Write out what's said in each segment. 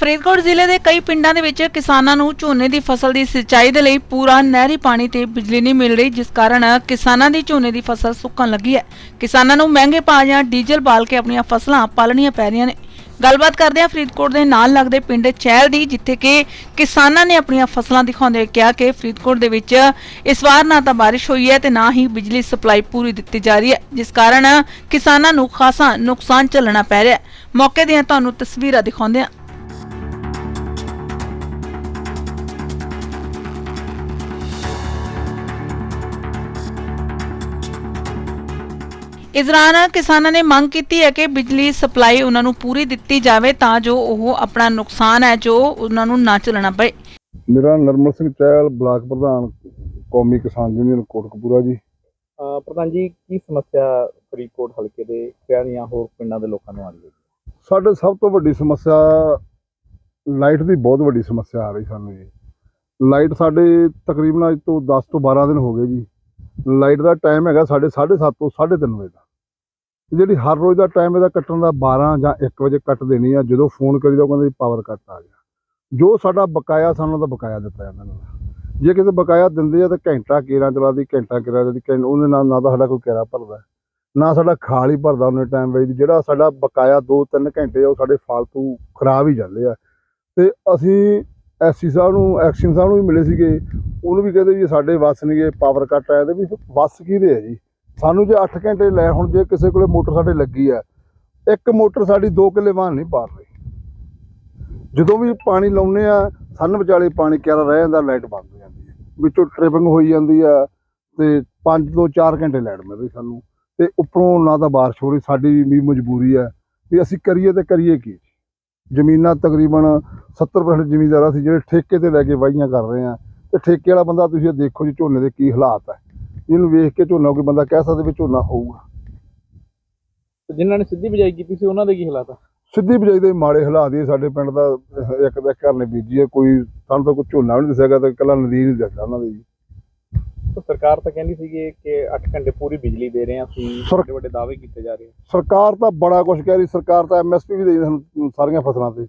ਫਰੀਦਕੋਟ ਜ਼ਿਲ੍ਹੇ ਦੇ ਕਈ ਪਿੰਡਾਂ ਦੇ ਵਿੱਚ ਕਿਸਾਨਾਂ ਨੂੰ ਝੋਨੇ ਦੀ ਫਸਲ ਦੀ ਸਿੰਚਾਈ ਦੇ ਲਈ ਪੂਰਾ ਨਹਿਰੀ ਪਾਣੀ ਤੇ ਬਿਜਲੀ ਨਹੀਂ ਮਿਲ ਰਹੀ, ਜਿਸ ਕਾਰਨ ਕਿਸਾਨਾਂ ਦੀ ਝੋਨੇ ਦੀ ਫਸਲ ਸੁੱਕਣ ਲੱਗੀ ਹੈ। ਕਿਸਾਨਾਂ ਨੂੰ ਮਹਿੰਗੇ ਭਾਅ ਜਾਂ ਡੀਜ਼ਲ ਬਾਲ ਕੇ ਆਪਣੀਆਂ ਫਸਲਾਂ ਪਾਲਣੀਆਂ ਪੈ ਰਹੀਆਂ ਨੇ। ਗੱਲਬਾਤ ਕਰਦੇ ਹਾਂ ਫਰੀਦਕੋਟ ਦੇ ਨਾਲ ਲੱਗਦੇ ਪਿੰਡ ਚਹਿਲ ਦੀ, ਜਿੱਥੇ ਕਿ ਕਿਸਾਨਾਂ ਨੇ ਆਪਣੀਆਂ ਫਸਲਾਂ ਦਿਖਾਉਂਦੇ ਹੋਏ ਕਿਹਾ ਕਿ ਫਰੀਦਕੋਟ ਦੇ ਵਿੱਚ ਇਸ ਵਾਰ ਨਾ ਤਾਂ ਬਾਰਿਸ਼ ਹੋਈ ਹੈ ਤੇ ਨਾ ਹੀ ਬਿਜਲੀ ਸਪਲਾਈ ਪੂਰੀ ਦਿੱਤੀ ਜਾ ਰਹੀ ਹੈ, ਜਿਸ ਕਾਰਨ ਕਿਸਾਨਾਂ ਨੂੰ ਖਾਸਾ ਨੁਕਸਾਨ ਝੱਲਣਾ ਪੈ ਰਿਹਾ ਹੈ। ਮੌਕੇ ਦੀਆਂ ਤੁਹਾਨੂੰ ਤਸਵੀਰਾਂ ਦਿਖਾਉਂਦੇ ਹਾਂ। ਇਸ ਦੌਰਾਨ ਕਿਸਾਨਾਂ ਨੇ ਮੰਗ ਕੀਤੀ ਹੈ ਕਿ ਬਿਜਲੀ ਸਪਲਾਈ ਉਹਨਾਂ ਨੂੰ ਪੂਰੀ ਦਿੱਤੀ ਜਾਵੇ ਤਾਂ ਜੋ ਉਹ ਆਪਣਾ ਨੁਕਸਾਨ ਹੈ ਜੋ ਉਹਨਾਂ ਨੂੰ ਨਾ ਝੱਲਣਾ ਪਏ। ਮੇਰਾ ਨਰਮਲ ਸਿੰਘ ਚਹਿਲ ਬਲਾਕ ਪ੍ਰਧਾਨ ਕੌਮੀ ਕਿਸਾਨ ਯੂਨੀਅਨ ਕੋਟਕਪੂਰਾ ਜੀ। ਅਹ ਪ੍ਰਧਾਨ ਜੀ ਕੀ ਸਮੱਸਿਆ ਫਰੀਦਕੋਟ ਹਲਕੇ ਦੇ ਸ਼ਹਿਰ ਜਾਂ ਹੋਰ ਪਿੰਡਾਂ ਦੇ ਲੋਕਾਂ ਨੂੰ ਆ ਰਹੀ ਹੈ? ਸਾਡੇ ਸਭ ਤੋਂ ਵੱਡੀ ਸਮੱਸਿਆ ਲਾਈਟ ਦੀ ਬਹੁਤ ਵੱਡੀ ਸਮੱਸਿਆ ਆ ਰਹੀ ਸਾਨੂੰ ਜੀ। ਲਾਈਟ ਸਾਡੇ ਤਕਰੀਬਨ ਅੱਜ ਤੋਂ 10 ਤੋਂ 12 ਦਿਨ ਹੋ ਗਏ ਜੀ। ਲਾਈਟ ਦਾ ਟਾਈਮ ਹੈਗਾ ਸਾਡੇ 7:30 ਤੋਂ 3:30 ਵਜੇ ਦਾ। ਜਿਹੜੀ ਹਰ ਰੋਜ਼ ਦਾ ਟਾਈਮ ਇਹਦਾ ਕੱਟਣ ਦਾ 12 ਜਾਂ 1 ਵਜੇ ਕੱਟ ਦੇਣੀ ਆ, ਜਦੋਂ ਫੋਨ ਕਰੀਦਾ ਉਹ ਕਹਿੰਦੇ ਪਾਵਰ ਕੱਟ ਆ ਗਿਆ। ਜੋ ਸਾਡਾ ਬਕਾਇਆ ਸਾਨੂੰ ਤਾਂ ਬਕਾਇਆ ਦਿੱਤਾ ਜਾਂਦਾ ਨਾ। ਜੇ ਕਿਸੇ ਬਕਾਇਆ ਦਿੰਦੇ ਆ ਤਾਂ ਘੰਟਾ ਕੇਰਾਂ ਚਲਾਦੀ, ਘੰਟਾ ਕੇਰਾਂ ਦੀ ਉਹਦੇ ਨਾਲ ਨਾ ਤਾਂ ਸਾਡਾ ਕੋਈ ਕਿਰਾ ਭਰਦਾ। ਨਾ ਸਾਡਾ ਖਾਲ ਹੀ ਭਰਦਾ ਉਹਨੇ ਟਾਈਮ ਵਿੱਚ ਜਿਹੜਾ ਸਾਡਾ ਬਕਾਇਆ 2-3 ਘੰਟੇ ਉਹ ਸਾਡੇ ਫਾਲਤੂ ਖਰਾਬ ਹੀ ਜਾਂਦੇ ਆ। ਤੇ ਅਸੀਂ ਐਸਸੀ ਸਾਹਿਬ ਨੂੰ, ਐਕਸ਼ਨ ਸਾਹਿਬ ਨੂੰ ਵੀ ਮਿਲੇ ਸੀਗੇ। ਉਹਨੂੰ ਵੀ ਕਹਿੰਦੇ ਵੀ ਇਹ ਸਾਡੇ ਵੱਸ ਨਹੀਂਗੇ ਪਾਵਰ ਕੱਟ ਆਇਆ ਤੇ ਵੀ ਵੱਸ ਕਿਹਦੇ ਹੈ ਜੀ? ਸਾਨੂੰ ਜੇ 8 ਘੰਟੇ ਲੈ, ਹੁਣ ਜੇ ਕਿਸੇ ਕੋਲੇ ਮੋਟਰ ਸਾਡੇ ਲੱਗੀ ਆ, ਇੱਕ ਮੋਟਰ ਸਾਡੀ 2 ਕਿੱਲੇ ਵਾਹਨ ਨਹੀਂ ਪਾਰ ਰਹੀ। ਜਦੋਂ ਵੀ ਪਾਣੀ ਲਾਉਨੇ ਆ, ਸਾਨੂੰ ਵਿਚਾਲੇ ਪਾਣੀ ਕਿਹੜਾ ਰਹਿ ਜਾਂਦਾ, ਲਾਈਟ ਬੰਦ ਹੋ ਜਾਂਦੀ ਹੈ। ਵਿੱਚੋਂ ਟ੍ਰਿਪਿੰਗ ਹੋਈ ਜਾਂਦੀ ਆ, ਤੇ 5 ਤੋਂ 4 ਘੰਟੇ ਲਾਈਟ ਮਿਲ ਰਹੀ ਸਾਨੂੰ। ਤੇ ਉੱਪਰੋਂ ਨਾ ਤਾਂ ਬਾਰਿਸ਼ ਹੋ ਰਹੀ, ਸਾਡੀ ਵੀ ਮਜਬੂਰੀ ਹੈ ਵੀ ਅਸੀਂ ਕਰੀਏ ਤੇ ਕਰੀਏ ਕੀ? ਜ਼ਮੀਨਾਂ ਤਕਰੀਬਨ 70% ਜ਼ਮੀਂਦਾਰ ਅਸੀਂ ਜਿਹੜੇ ਠੇਕੇ ਤੇ ਲੈ ਕੇ ਵਾਹੀਆਂ ਕਰ ਰਹੇ ਆ। ਤੇ ਠੇਕੇ ਵਾਲਾ ਬੰਦਾ ਤੁਸੀਂ ਦੇਖੋ ਜੀ ਝੋਨੇ ਦੇ ਕੀ ਹਾਲਾਤ ਹੈ ਇਹਨੂੰ ਵੇਖ ਕੇ ਝੋਨਾ ਕੋਈ ਬੰਦਾ ਕਹਿ ਸਕਦਾ ਵੀ ਝੋਨਾ ਹੋਊਗਾ। ਤੇ ਜਿਨ੍ਹਾਂ ਨੇ ਸਿੱਧੀ ਬਿਜਾਈ ਕੀਤੀ ਸੀ ਉਹਨਾਂ ਦੇ ਕੀ ਹਾਲਾਤ ਆ? ਸਿੱਧੀ ਬਿਜਾਈ ਦੇ ਮਾੜੇ ਹਾਲਾਤ ਹੀ ਸਾਡੇ ਪਿੰਡ ਦਾ ਇੱਕ ਦਾ ਘਰ ਨੇ ਬੀਜੀ ਹੈ ਕੋਈ ਸਾਨੂੰ ਤਾਂ ਕੋਈ ਝੋਨਾ ਵੀ ਨਹੀਂ ਦਿਸਿਆਗਾ ਤੇ ਇਕੱਲਾ ਨਦੀ ਨਹੀਂ ਦਿਸਦਾ ਉਹਨਾਂ ਦੇ ਜੀ। ਤਾਂ ਸਰਕਾਰ ਤਾਂ ਕਹਿੰਦੀ ਸੀਗੀ ਕਿ 8 ਘੰਟੇ ਪੂਰੀ ਬਿਜਲੀ ਦੇ ਰਹੇ ਹਾਂ ਅਸੀਂ ਵੱਡੇ ਵੱਡੇ ਦਾਅਵੇ ਕੀਤੇ ਜਾ ਰਹੇ ਆ। ਸਰਕਾਰ ਤਾਂ ਬੜਾ ਕੁਝ ਕਹਿ ਰਹੀ ਸਰਕਾਰ ਤਾਂ ਐਮਐਸਪੀ ਵੀ ਦੇ ਸਾਨੂੰ ਸਾਰੀਆਂ ਫਸਲਾਂ ਤੇ।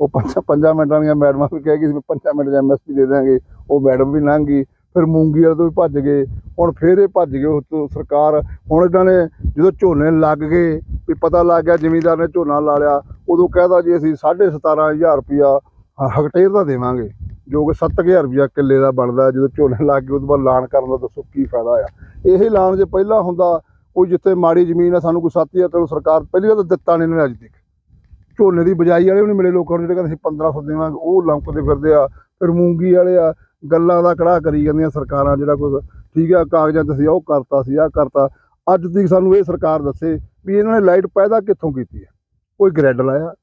ਉਹ ਪੰਜਾਂ ਪੰਜਾਂ ਮਿੰਟਾਂ ਦੀਆਂ ਮੈਡਮਾਂ ਵੀ ਕਹਿ ਗਈ ਸੀ ਵੀ ਪੰਜਾਂ ਮਿੰਟ ਦੀ ਐਮਐਸਪੀ ਦੇ ਦਾਂਗੇ ਉਹ ਮੈਡਮ ਵੀ ਲੰਘ ਗਈ, ਫਿਰ ਮੂੰਗੀ ਵਾਲੇ ਤੋਂ ਵੀ ਭੱਜ ਗਏ, ਹੁਣ ਫੇਰ ਇਹ ਭੱਜ ਗਏ ਉਹ ਤੋਂ ਸਰਕਾਰ, ਹੁਣ ਇਹਨਾਂ ਨੇ ਜਦੋਂ ਝੋਨੇ ਲੱਗ ਗਏ, ਵੀ ਪਤਾ ਲੱਗ ਗਿਆ ਜ਼ਿਮੀਂਦਾਰ ਨੇ ਝੋਨਾ ਲਾ ਲਿਆ, ਉਦੋਂ ਕਹਿਦਾ ਜੀ ਅਸੀਂ 17500 ਰੁਪਇਆ ਹਕਟੇਰ ਦਾ ਦੇਵਾਂਗੇ, ਜੋ ਕਿ 7000 ਰੁਪਇਆ ਕਿੱਲੇ ਦਾ ਬਣਦਾ ਜਦੋਂ ਝੋਨੇ ਲੱਗ ਗਏ ਉਦੋਂ ਬਾਅਦ ਲਾਣ ਕਰਨ ਦਾ ਦੱਸੋ ਕੀ ਫਾਇਦਾ ਆ। ਇਹ ਲਾਣ ਜੇ ਪਹਿਲਾਂ ਹੁੰਦਾ, ਕੋਈ ਜਿੱਥੇ ਮਾੜੀ ਜ਼ਮੀਨ ਆ, ਸਾਨੂੰ ਕੋਈ 7000 ਤੋਂ ਸਰਕਾਰ ਪਹਿਲੀ ਵਾਰ ਤਾਂ ਦਿੱਤਾ ਨਹੀਂ ਇਹਨਾਂ ਨੇ ਅੱਜ ਤੱਕ। ਝੋਨੇ ਦੀ ਬਜਾਈ ਵਾਲੇ ਵੀ ਨਹੀਂ ਮਿਲੇ ਲੋਕਾਂ ਨੂੰ, ਜਿਹੜੇ ਕਹਿੰਦੇ ਸੀ 1500 ਦੇਵਾਂਗੇ, ਉਹ ਲੰਕਦੇ ਫਿਰਦੇ ਆ, ਫਿਰ ਮੂੰਗੀ ਵਾਲੇ ਆ, ਗੱਲਾਂ ਦਾ ਕੜਾਹ ਕਰੀ ਜਾਂਦੀਆਂ ਸਰਕਾਰਾਂ ਜਿਹੜਾ ਕੋਈ ਠੀਕ ਆ, ਕਾਗਜ਼ਾਂ ਤੇ ਸੀ ਉਹ ਕਰਤਾ ਸੀ ਆ ਕਰਤਾ। ਅੱਜ ਤੱਕ ਸਾਨੂੰ ਇਹ ਸਰਕਾਰ ਦੱਸੇ ਵੀ ਇਹਨਾਂ ਨੇ ਲਾਈਟ ਪੈਦਾ ਕਿੱਥੋਂ ਕੀਤੀ ਹੈ? ਕੋਈ ਗ੍ਰਿਡ ਲਾਇਆ,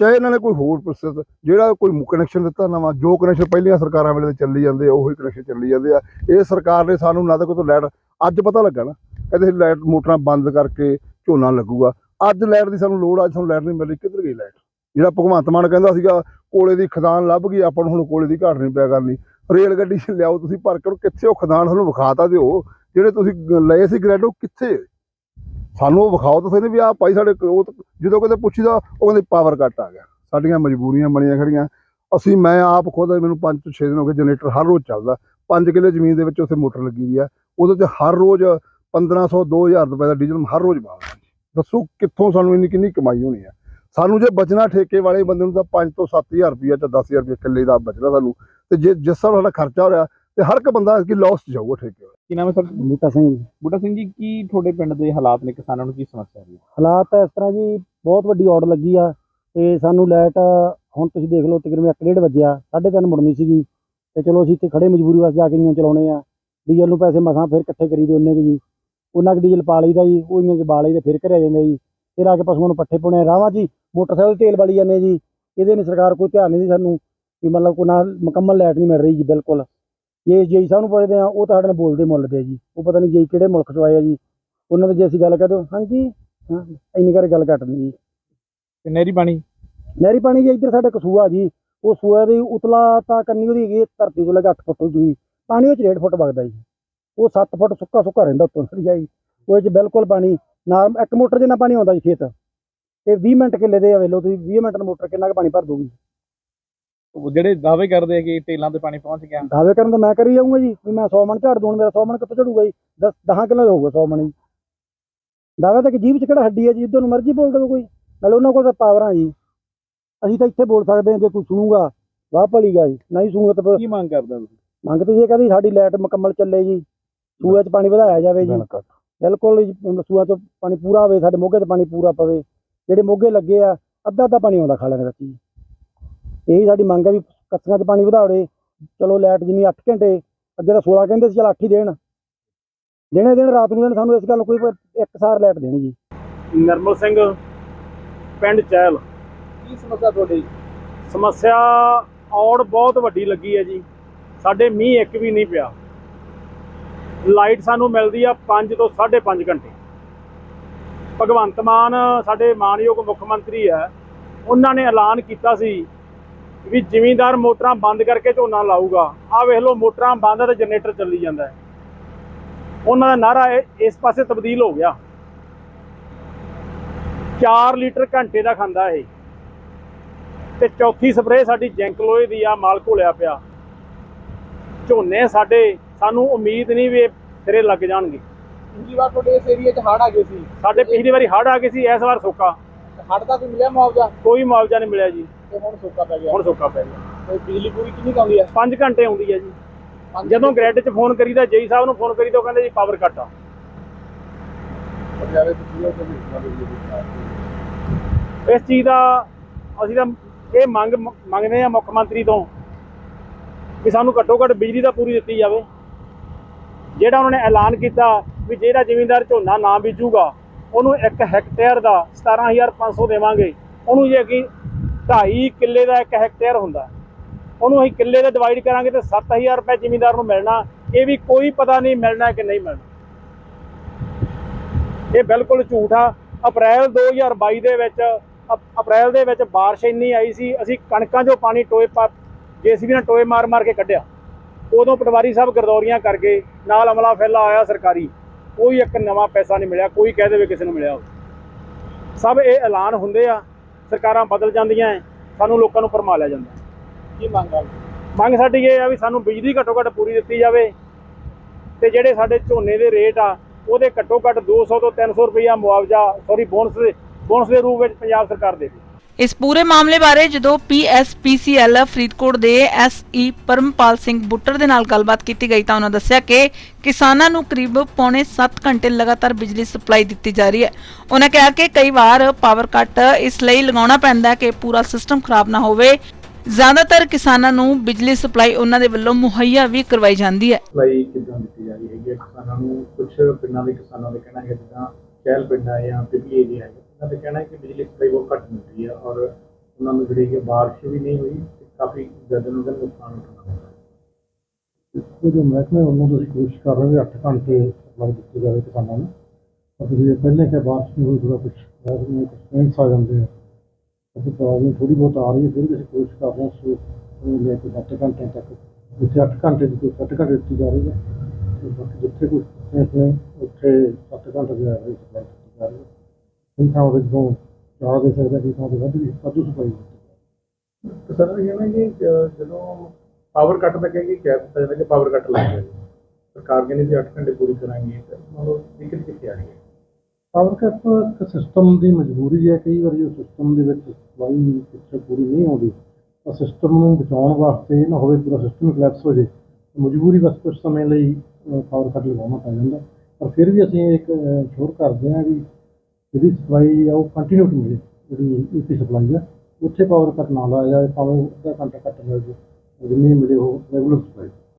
ਚਾਹੇ ਇਹਨਾਂ ਨੇ ਕੋਈ ਹੋਰ ਪ੍ਰੋਸੈਸ ਜਿਹੜਾ ਕੋਈ ਕਨੈਕਸ਼ਨ ਦਿੱਤਾ ਨਵਾਂ, ਜੋ ਕਨੈਕਸ਼ਨ ਪਹਿਲੀਆਂ ਸਰਕਾਰਾਂ ਵੇਲੇ ਚੱਲੀ ਜਾਂਦੇ, ਉਹੀ ਕਨੈਕਸ਼ਨ ਚੱਲੀ ਜਾਂਦੇ ਆ। ਇਹ ਸਰਕਾਰ ਨੇ ਸਾਨੂੰ ਨਾ ਤਾਂ ਕੋਈ ਲਾਈਟ ਅੱਜ ਪਤਾ ਲੱਗਾ ਨਾ, ਕਹਿੰਦੇ ਲਾਈਟ ਮੋਟਰਾਂ ਬੰਦ ਕਰਕੇ ਝੋਨਾ ਲੱਗੂਗਾ। ਅੱਜ ਲਾਈਟ ਦੀ ਸਾਨੂੰ ਲੋੜ ਅੱਜ ਸਾਨੂੰ ਲਾਈਟ ਨਹੀਂ ਮਿਲ ਰਹੀ, ਕਿੱਧਰ ਗਈ ਲਾਈਟ ਜਿਹੜਾ ਭਗਵੰਤ ਮਾਨ ਕਹਿੰਦਾ ਸੀਗਾ, ਕੋਲੇ ਦੀ ਖਦਾਨ ਲੱਭ ਗਈ, ਆਪਾਂ ਨੂੰ ਹੁਣ ਕੋਲੇ ਦੀ ਘਾਟ ਨਹੀਂ ਪਿਆ ਕਰਨੀ ਰੇਲ ਗੱਡੀ 'ਚ ਲਿਆਓ ਤੁਸੀਂ, ਭਰ ਕੇ ਕਿੱਥੇ ਉਹ ਖਦਾਨ ਤੁਹਾਨੂੰ ਵਿਖਾਤਾ ਦਿਓ। ਜਿਹੜੇ ਤੁਸੀਂ ਗ- ਲਏ ਸੀ ਗ੍ਰੈਡ, ਉਹ ਕਿੱਥੇ? ਸਾਨੂੰ ਉਹ ਵਿਖਾਓ ਤਾਂ ਸਹੀ ਨੇ ਵੀ ਆਹ ਭਾਈ ਸਾਡੇ ਉਹ ਤਾਂ ਜਦੋਂ ਕਦੇ ਪੁੱਛੀਦਾ, ਉਹ ਕਹਿੰਦੇ ਪਾਵਰ ਕੱਟ ਆ ਗਿਆ। ਸਾਡੀਆਂ ਮਜਬੂਰੀਆਂ ਬਣੀਆਂ ਖੜੀਆਂ। ਅਸੀਂ, ਮੈਂ ਆਪ ਖੁਦ, ਮੈਨੂੰ 5 ਤੋਂ 6 ਦਿਨ ਹੋ ਗਏ, ਜਨਰੇਟਰ ਹਰ ਰੋਜ਼ ਚੱਲਦਾ। 5 ਕਿੱਲੇ ਜ਼ਮੀਨ ਦੇ ਵਿੱਚ ਉੱਥੇ ਮੋਟਰ ਲੱਗੀ ਹੋਈ ਆ। ਉਹਦੇ 'ਚ ਹਰ ਰੋਜ਼ 1500 2000 ਰੁਪਏ ਦਾ ਡੀਜ਼ਲ ਹਰ ਰੋਜ਼ ਬਾਲਦਾ ਦੱਸੋ ਕਿੱਥੋਂ ਸਾਨੂੰ ਇੰਨੀ ਕਿੰਨੀ ਕਮਾਈ ਹੋਣੀ ਆ ਸਾਨੂੰ ਜੇ ਬਚਣਾ ਠੇਕੇ ਵਾਲੇ ਬੰਦੇ ਨੂੰ ਤਾਂ 5 ਤੋਂ 7000 ਰੁਪਏ ਜਾਂ 10000 ਰੁਪਏ ਕਿੱਲੇ ਦਾ ਬਚਣਾ ਸਾਨੂੰ। ਤੇ ਜੇ ਜਿਸ ਹਿਸਾਬ ਸਾਡਾ ਖਰਚਾ ਹੋ ਰਿਹਾ ਤੇ ਹਰ ਇੱਕ ਬੰਦਾ ਇਸकी ਲਾਸ ਚ ਜਾਊਗਾ ਠੇਕੇ ਵਾਲਾ। ਕੀ ਨਾਮ ਹੈ ਸਰ? ਬੂਟਾ ਸਿੰਘ ਜੀ। ਬੁੱਢਾ ਸਿੰਘ ਜੀ ਕੀ ਤੁਹਾਡੇ ਪਿੰਡ ਦੇ ਹਾਲਾਤ ਨੇ ਕਿਸਾਨਾਂ ਨੂੰ ਕੀ ਸਮੱਸਿਆ ਹੈ ਹਾਲਾਤ ਇਸ ਤਰ੍ਹਾਂ ਜੀ ਬਹੁਤ ਵੱਡੀ ਔੜ ਲੱਗੀ ਆ ਤੇ ਸਾਨੂੰ ਲਾਈਟ ਹੁਣ ਤੁਸੀਂ ਦੇਖ ਲਓ ਤਕਰੀਬਨ 1:30 ਵਜਿਆ 3:30 ਮੁੜਨੀ ਸੀਗੀ। ਤੇ ਚਲੋ ਅਸੀਂ ਇੱਥੇ ਖੜੇ ਮਜਬੂਰੀ ਵਾਸਤੇ ਜਾ ਕੇ ਇੰਨੀਆਂ ਚਲਾਉਣੇ ਆ। ਡੀਜ਼ਲ ਨੂੰ ਪੈਸੇ ਮਸਾਂ ਫਿਰ ਇਕੱਠੇ ਕਰੀ ਦੇ ਉਹਨੇ ਕਿ ਜੀ। ਉਹਨਾਂ ਕੁ ਡੀਜ਼ਲ ਪਾ ਲਈਦਾ ਜੀ ਉਹ ਇੰਨੀਆਂ ਚ ਪਾ ਲਈਦਾ ਫਿਰ ਘਰੇ ਆ ਜਾਂਦੇ ਜੀ। ਫਿਰ ਆ ਕੇ ਪਸ਼ੂਆਂ ਨੂੰ ਪੱਠੇ ਪਾਉਣੇ ਰਾਵਾਂ ਜੀ ਮੋਟਰਸਾਈਕਲ ਤੇਲ ਵਾਲੀ ਜਾਂਦੇ ਜੀ। ਇਹਦੇ ਨਹੀਂ ਸਰਕਾਰ ਕੋਈ ਧਿਆਨ ਨਹੀਂ ਦੀ ਸਾਨੂੰ ਵੀ ਮਤਲਬ ਕੋਈ ਨਾ ਮੁਕੰਮਲ ਲਾਈਟ ਨਹੀਂ ਮਿਲ ਰਹੀ ਜੀ ਬਿਲਕੁਲ। ਇਹ ਜੇਈ ਸਾਹਿਬ ਨੂੰ ਪੁੱਛਦੇ ਆ ਉਹ ਤਾਂ ਸਾਡੇ ਨਾਲ ਬੋਲਦੇ ਮੁੱਲ ਦੇ ਆ ਜੀ। ਉਹ ਪਤਾ ਨਹੀਂ ਜੇਈ ਕਿਹੜੇ ਮੁਲਕ ਤੋਂ ਆਏ ਆ ਜੀ। ਉਹਨਾਂ ਦੇ ਜੇ ਅਸੀਂ ਗੱਲ ਕਰਦੇ ਹਾਂਜੀ ਹਾਂ ਇੰਨੀ ਕਰ ਗੱਲ ਨਹੀਂ ਜੀ। ਤੇ ਨਹਿਰੀ ਪਾਣੀ? ਨਹਿਰੀ ਪਾਣੀ ਜੀ ਇੱਧਰ ਸਾਡਾ ਕਸੂਆ ਜੀ। ਉਹ ਸੂਆ ਦੀ ਉਤਲਾ ਤਾਂ ਕੰਨੀ ਉਹਦੀ ਹੈਗੀ ਧਰਤੀ ਤੋਂ ਲੈ ਕੇ 8 ਫੁੱਟ ਦੀ ਪਾਣੀ ਉਹ ਚ 1.5 ਫੁੱਟ ਵਗਦਾ ਜੀ। ਉਹ 7 ਫੁੱਟ ਸੁੱਕਾ ਸੁੱਕਾ ਰਹਿੰਦਾ ਉੱਤੋਂ ਸੜੀ ਜਾਈ ਉਹ ਚ ਬਿਲਕੁਲ ਪਾਣੀ ਨਾ ਇੱਕ ਮੋਟਰ ਜਿੰਨਾ ਪਾਣੀ ਆਉਂਦਾ ਜੀ ਖੇਤ। ਤੇ 20 ਮਿੰਟ ਕਿੱਲੇ ਦੇ ਵੇਲੋ ਤੁਸੀਂ 20 ਮਿੰਟ ਨਾਲ ਮੋਟਰ ਕਿੰਨਾ ਕੁ ਪਾਣੀ ਭਰ ਦੂਗੀ ਉਹ ਜਿਹੜੇ ਦਾਅਵੇ ਕਰਦੇ ਆ ਕਿ ਟੇਲਾਂ ਤੇ ਪਾਣੀ ਪਹੁੰਚ ਗਿਆ। ਦਾਅਵੇ ਕਰਨ ਤਾਂ ਮੈਂ ਕਰੀ ਜਾਊਂਗਾ ਜੀ ਵੀ ਮੈਂ 100 ਮਣ ਝਾੜ ਦੂਣ ਮੇਰਾ 100 ਮਣ ਕਿੱਥੋਂ ਝੜੂਗਾ ਜੀ? 10 10 ਕਿਲੋ ਦਾ ਹੋਊਗਾ 100 ਮਣ ਜੀ। ਦਾਅਵਾ ਤਾਂ ਕਿ ਜੀਭ 'ਚ ਕਿਹੜਾ ਹੱਡੀ ਹੈ ਜੀ ਜਿੱਦੋਂ ਨੂੰ ਮਰਜ਼ੀ ਬੋਲ ਦੇਵੇ ਕੋਈ। ਨਾਲੇ ਉਹਨਾਂ ਕੋਲ ਤਾਂ ਪਾਵਰਾਂ ਜੀ। ਅਸੀਂ ਤਾਂ ਇੱਥੇ ਬੋਲ ਸਕਦੇ ਹਾਂ ਜੇ ਕੋਈ ਸੁਣੂਗਾ ਵਾਹ ਭਲੀਗਾ ਜੀ। ਨਹੀਂ ਸੁਣੂਗਾ ਤਾਂ ਕੀ ਮੰਗ ਕਰਦੇ ਤੁਸੀਂ? ਮੰਗ ਤੇ ਇਹ ਕਹਿੰਦੀ ਸਾਡੀ ਲਾਈਟ ਮੁਕੰਮਲ ਚੱਲੇ ਜੀ। ਸੂਏ 'ਚ ਪਾਣੀ ਵਧਾਇਆ ਜਾਵੇ ਜੀ। ਬਿਲਕੁਲ। ਜੀ, ਸੂਆ 'ਚ ਪਾਣੀ ਪੂਰਾ ਹੋਵੇ ਸਾਡੇ ਮੋਗੇ 'ਤੇ ਪਾਣੀ ਪੂਰਾ ਪਵੇ। ਜਿਹੜੇ ਮੋਗੇ ਲੱਗੇ ਆ ਅੱਧਾ ਅੱਧਾ ਪਾਣੀ ਆਉਂਦਾ ਖਾਲਿਆਂ ਦੇ ਵਿੱਚ ਜੀ ਇਹੀ ਸਾਡੀ ਮੰਗ ਹੈ ਵੀ ਕੱਸੀਆਂ 'ਚ ਪਾਣੀ ਵਧਾਉੜੇ ਚਲੋ ਲਾਈਟ ਜਿੰਨੀ 8 ਘੰਟੇ ਅੱਗੇ ਤਾਂ 16 ਕਹਿੰਦੇ ਸੀ ਚਲ 8 ਹੀ ਦੇਣ। ਦਿਨੇ ਦਿਨ ਰਾਤ ਨੂੰ ਦੇਣ ਸਾਨੂੰ ਇਸ ਗੱਲ ਕੋਈ ਇੱਕ ਸਾਰ ਲਾਈਟ ਦੇਣੀ ਜੀ। ਨਰਮਲ ਸਿੰਘ ਪਿੰਡ ਚਹਿਲ। ਕੀ ਸਮੱਸਿਆ ਤੁਹਾਡੀ? ਸਮੱਸਿਆ ਔੜ ਬਹੁਤ ਵੱਡੀ ਲੱਗੀ ਹੈ ਜੀ। ਸਾਡੇ ਮੀਂਹ ਇੱਕ ਵੀ ਨਹੀਂ ਪਿਆ। ਲਾਈਟ ਸਾਨੂੰ ਮਿਲਦੀ ਆ 5 ਤੋਂ 5.5 ਘੰਟੇ। ਭਗਵੰਤ ਮਾਨ ਸਾਡੇ ਮਾਨਯੋਗ ਮੁੱਖ ਮੰਤਰੀ ਹੈ ਉਹਨਾਂ ਨੇ ਐਲਾਨ ਕੀਤਾ ਸੀ ਵੀ ਜ਼ਿਮੀਂਦਾਰ ਮੋਟਰਾਂ ਬੰਦ ਕਰਕੇ ਝੋਨਾ ਲਾਊਗਾ। ਆਹ ਵੇਖ ਲਓ, ਮੋਟਰਾਂ ਬੰਦ ਆ ਤੇ ਜਨਰੇਟਰ ਚੱਲੀ ਜਾਂਦਾ ਉਹਨਾਂ ਦਾ ਨਾਰਾ ਇਸ ਪਾਸੇ ਤਬਦੀਲ ਹੋ ਗਿਆ। 4 ਲੀਟਰ ਘੰਟੇ ਦਾ ਖਾਂਦਾ ਇਹ। ਤੇ ਚੌਥੀ ਸਪਰੇਅ ਸਾਡੀ ਜੈਂਕਲੋਏ ਦੀ ਆ, ਮਾਲ ਘੋਲਿਆ ਪਿਆ। ਝੋਨੇ ਸਾਡੇ ਸਾਨੂੰ ਉਮੀਦ ਨਹੀਂ ਵੀ ਇਹ ਸਿਰੇ ਲੱਗ ਜਾਣਗੇ। ਪਿਛਲੀ ਵਾਰ ਤੁਹਾਡੇ ਇਸ ਏਰੀਆ 'ਚ ਹੜ੍ਹ ਆ ਗਏ ਸੀ। ਸਾਡੇ ਪਿਛਲੀ ਵਾਰੀ ਹੜ੍ਹ ਆ ਗਏ ਸੀ ਇਸ ਵਾਰ ਸੋਕਾ। ਹੜ੍ਹ ਦਾ ਕੋਈ ਮਿਲਿਆ ਮੁਆਵਜ਼ਾ? ਕੋਈ ਮੁਆਵਜ਼ਾ ਨਹੀਂ ਮਿਲਿਆ ਜੀ। ਤੇ ਹੁਣ ਸੋਕਾ ਪੈ ਗਿਆ। ਹੁਣ ਸੋਕਾ ਪੈ ਗਿਆ। ਤੇ ਬਿਜਲੀ ਪੂਰੀ ਕਿੰਨੀ ਕੁ ਆਉਂਦੀ ਹੈ 5 ਘੰਟੇ ਆਉਂਦੀ ਹੈ ਜੀ। ਜਦੋਂ ਗ੍ਰੈਡ 'ਚ ਫੋਨ ਕਰੀਦਾ ਜੇਈ ਸਾਹਿਬ ਨੂੰ ਫੋਨ ਕਰੀਦਾ ਉਹ ਕਹਿੰਦੇ ਜੀ ਪਾਵਰ ਕੱਟ ਆ। ਪਟਿਆਲੇ ਤੋਂ ਜ਼ਿਲ੍ਹਾ ਤੋਂ ਵੀ ਇਸ ਚੀਜ਼ ਦਾ ਅਸੀਂ ਤਾਂ ਇਹ ਮੰਗ ਮੰਗਦੇ ਆ ਮੁੱਖ ਮੰਤਰੀ ਤੋਂ ਕਿ ਸਾਨੂੰ ਘੱਟੋ ਘੱਟ ਬਿਜਲੀ ਦਾ ਪੂਰੀ ਦਿੱਤੀ ਜਾਵੇ। ਜਿਹੜਾ ਉਹਨਾਂ ਨੇ ਐਲਾਨ ਕੀਤਾ ਵੀ ਜਿਹੜਾ ਜ਼ਿਮੀਂਦਾਰ ਝੋਨਾ ਨਾ ਬੀਜੂਗਾ, ਉਹਨੂੰ 1 ਹੈਕਟੇਅਰ ਦਾ 17500 ਦੇਵਾਂਗੇ। ਉਹਨੂੰ ਜੇ ਕਿ 2.5 ਕਿੱਲੇ ਦਾ 1 ਹੈਕਟੇਅਰ ਹੁੰਦਾ, ਉਹਨੂੰ ਅਸੀਂ ਕਿੱਲੇ ਦਾ ਡਿਵਾਈਡ ਕਰਾਂਗੇ ਤੇ 7000 ਰੁਪਏ ਜ਼ਿਮੀਂਦਾਰ ਨੂੰ ਮਿਲਣਾ। ਇਹ ਵੀ ਕੋਈ ਪਤਾ ਨਹੀਂ ਮਿਲਣਾ ਕਿ ਨਹੀਂ ਮਿਲਣਾ। ਇਹ ਬਿਲਕੁਲ ਝੂਠ ਆ। ਅਪ੍ਰੈਲ 2022 ਦੇ ਵਿੱਚ, ਅਪ- ਅਪ੍ਰੈਲ ਦੇ ਵਿੱਚ ਬਾਰਿਸ਼ ਇੰਨੀ ਆਈ ਸੀ, ਅਸੀਂ ਕਣਕਾਂ 'ਚੋਂ ਪਾਣੀ ਟੋਏ ਪਾ, ਜੇਸੀਬੀ ਨਾਲ ਟੋਏ ਮਾਰ ਮਾਰ ਕੇ ਕੱਢਿਆ। ਉਦੋਂ ਪਟਵਾਰੀ ਸਾਹਿਬ ਗਰਦੌਰੀਆਂ ਕਰ ਗਏ ਨਾਲ ਅਮਲਾ ਫੈਲਾ ਆਇਆ ਸਰਕਾਰੀ। ਕੋਈ ਇੱਕ ਨਵਾਂ ਪੈਸਾ ਨਹੀਂ ਮਿਲਿਆ ਕੋਈ ਕਹਿ ਦੇਵੇ ਕਿਸੇ ਨੂੰ ਮਿਲਿਆ ਹੋਵੇ। ਸਭ ਇਹ ਐਲਾਨ ਹੁੰਦੇ ਆ ਸਰਕਾਰਾਂ ਬਦਲ ਜਾਂਦੀਆਂ ਸਾਨੂੰ ਲੋਕਾਂ ਨੂੰ ਭਰਮਾ ਲਿਆ ਜਾਂਦਾ। ਕੀ ਮੰਗ ਆ? ਮੰਗ ਸਾਡੀ ਇਹ ਆ ਵੀ ਸਾਨੂੰ ਬਿਜਲੀ ਘੱਟੋ ਘੱਟ ਪੂਰੀ ਦਿੱਤੀ ਜਾਵੇ ਤੇ ਜਿਹੜੇ ਸਾਡੇ ਝੋਨੇ ਦੇ ਰੇਟ ਆ ਉਹਦੇ ਘੱਟੋ ਘੱਟ 200 ਤੋਂ 300 ਰੁਪਈਆ ਮੁਆਵਜ਼ਾ ਸੌਰੀ ਬੋਨਸ ਦੇ ਬੋਨਸ ਦੇ ਰੂਪ ਵਿੱਚ ਪੰਜਾਬ ਸਰਕਾਰ ਦੇਵੇ ਇਸ ਪੂਰੇ ਮਾਮਲੇ ਬਾਰੇ ਜਦੋਂ ਪੀਐਸਪੀਸੀਐਲ ਫਰੀਦਕੋਟ ਦੇ ਐਸਈ ਪਰਮਪਾਲ ਸਿੰਘ ਬੁੱਟਰ ਦੇ ਨਾਲ ਗੱਲਬਾਤ ਕੀਤੀ ਗਈ ਤਾਂ ਉਹਨਾਂ ਦੱਸਿਆ ਕਿ ਕਿਸਾਨਾਂ ਨੂੰ ਕਰੀਬ ਪੌਣੇ 7 ਘੰਟੇ ਲਗਾਤਾਰ ਬਿਜਲੀ ਸਪਲਾਈ ਦਿੱਤੀ ਜਾ ਰਹੀ ਹੈ। ਉਹਨਾਂ ਕਿਹਾ ਕਿ ਕਈ ਵਾਰ ਪਾਵਰ ਕੱਟ ਇਸ ਲਈ ਲਗਾਉਣਾ ਪੈਂਦਾ ਹੈ ਕਿ ਪੂਰਾ ਸਿਸਟਮ ਖਰਾਬ ਨਾ ਹੋਵੇ। ਜ਼ਿਆਦਾਤਰ ਕਿਸਾਨਾਂ ਨੂੰ ਬਿਜਲੀ ਸਪਲਾਈ ਉਹਨਾਂ ਦੇ ਵੱਲੋਂ ਮੁਹੱਈਆ ਵੀ ਕਰਵਾਈ ਜਾਂਦੀ ਹੈ। ਸਪਲਾਈ ਕਿੱਦਾਂ ਦਿੱਤੀ ਜਾ ਰਹੀ ਹੈ? ਕਿਸਾਨਾਂ ਨੂੰ ਕੁਝ ਪਿੰਡਾਂ ਦੇ ਕਿਸਾਨਾਂ ਦਾ ਕਹਿਣਾ ਹੈ ਜਿੱਦਾਂ ਚਹਿਲ ਪਿੰਡ ਹੈ ਜਾਂ ਪਿਪਲੀ ਏਰੀਆ ਹੈ ਉਹਨਾਂ ਦਾ ਕਹਿਣਾ ਹੈ ਕਿ ਬਿਜਲੀ ਸਪਲਾਈ ਬਹੁਤ ਘੱਟ ਮਿਲ ਰਹੀ ਹੈ ਔਰ ਉਹਨਾਂ ਨੂੰ ਜਿਹੜੀ ਕਿ ਬਾਰਿਸ਼ ਵੀ ਨਹੀਂ ਹੋਈ ਤੇ ਕਾਫੀ ਜ਼ਿਆਦਾ ਨੂੰ ਨੁਕਸਾਨ ਉਠਾਉਣਾ ਪਿਆ ਇਹ ਜੋ ਮਹਿਕਮੇ ਵੱਲੋਂ ਤੁਸੀਂ ਕੋਸ਼ਿਸ਼ ਕਰ ਰਹੇ ਹੋ 8 ਘੰਟੇ ਸਪਲਾਈ ਦਿੱਤੀ ਜਾਵੇ ਕਿਸਾਨਾਂ ਨੂੰ ਪਰ ਤੁਸੀਂ ਪਹਿਲੇ ਕਿ ਬਾਰਿਸ਼ ਨਹੀਂ ਹੋਈ ਥੋੜਾ ਕੁਝ ਮਹਿਕਮੇ ਕੰਸਟੈਂਟਸ ਆ ਜਾਂਦੇ ਆ ਅਤੇ ਪ੍ਰੋਬਲਮ ਥੋੜੀ ਬਹੁਤ ਆ ਰਹੀ ਹੈ ਫਿਰ ਵੀ ਅਸੀਂ ਕੋਸ਼ਿਸ਼ ਕਰ ਰਹੇ ਹਾਂ ਸੋ ਉਹ ਲੈ ਕੇ 7 ਘੰਟੇ ਤੱਕ ਜਿੱਥੇ 8 ਘੰਟੇ ਦੀ ਕੋਈ 7 ਘੰਟੇ ਦਿੱਤੀ ਜਾ ਰਹੀ ਹੈ ਤੇ ਬਾਕੀ ਜਿੱਥੇ ਕੋਈ ਕੰਸਟੈਂਟਸ ਨੇ ਉੱਥੇ 7 ਘੰਟੇ ਦੀ ਐਵਰੇਜ ਸਪਲਾਈ ਦਿੱਤੀ ਜਾ ਰਹੀ ਹੈ ਕਈ ਥਾਵਾਂ ਤੇ ਜਦੋਂ ਜ਼ਿਆਦਾ ਦੇ ਸਕਦਾ ਕਿ ਥਾਂ ਤੇ ਵੱਧ ਵੀ ਵਾਧੂ ਸਪਲਾਈ ਦਿੱਤੀ ਜਾ ਰਹੀ ਹੈ ਕਿਸਾਨਾਂ ਦਾ ਕਹਿਣਾ ਹੈ ਕਿ ਜਦੋਂ ਪਾਵਰ ਕੱਟ ਦਾ ਕਹਿੰਗੇ ਕਹਿ ਦਿੱਤਾ ਜਾਂਦਾ ਕਿ ਪਾਵਰ ਕੱਟ ਲੱਗ ਗਿਆ ਜੀ। ਸਰਕਾਰ ਕਹਿੰਦੀ ਜੀ 8 ਘੰਟੇ ਪੂਰੀ ਕਰਾਂਗੇ ਤਾਂ ਮਤਲਬ ਦਿੱਕਤ ਕਿੱਥੇ ਆ ਹੈ? ਪਾਵਰ ਕੱਟ ਇੱਕ ਸਿਸਟਮ ਦੀ ਮਜਬੂਰੀ ਹੈ ਕਈ ਵਾਰੀ ਉਹ ਸਿਸਟਮ ਦੇ ਵਿੱਚ ਸਪਲਾਈ ਪਿੱਛੇ ਪੂਰੀ ਨਹੀਂ ਆਉਂਦੀ। ਤਾਂ ਸਿਸਟਮ ਨੂੰ ਬਚਾਉਣ ਵਾਸਤੇ ਇਹ ਨਾ ਹੋਵੇ ਪੂਰਾ ਸਿਸਟਮ ਕਲੈਪਸ ਹੋ ਜੇ ਮਜਬੂਰੀ ਬਸ ਕੁਝ ਸਮੇਂ ਲਈ ਪਾਵਰ ਕੱਟ ਲਗਾਉਣਾ ਪੈ ਜਾਂਦਾ। ਪਰ ਫਿਰ ਵੀ ਅਸੀਂ ਇੱਕ ਸ਼ੋਰ ਕਰਦੇ ਹਾਂ ਵੀ ਜਿਹੜੀ ਸਪਲਾਈ ਆ, ਉਹ ਕੰਟੀਨਿਊਟੀ ਮਿਲੇ, ਜਿਹੜੀ ਈਪੀ ਸਪਲਾਈ ਆ। ਉੱਥੇ ਪਾਵਰ ਕੱਟ ਨਾ ਲਾਇਆ ਜਾਵੇ ਭਾਵੇਂ ਅੱਧਾ ਘੰਟਾ ਕੱਟ ਮਿਲ ਜੇ ਜਿੰਨੀ ਮਿਲੇ ਉਹ ਰੈਗੂਲਰ ਸਪਲਾਈ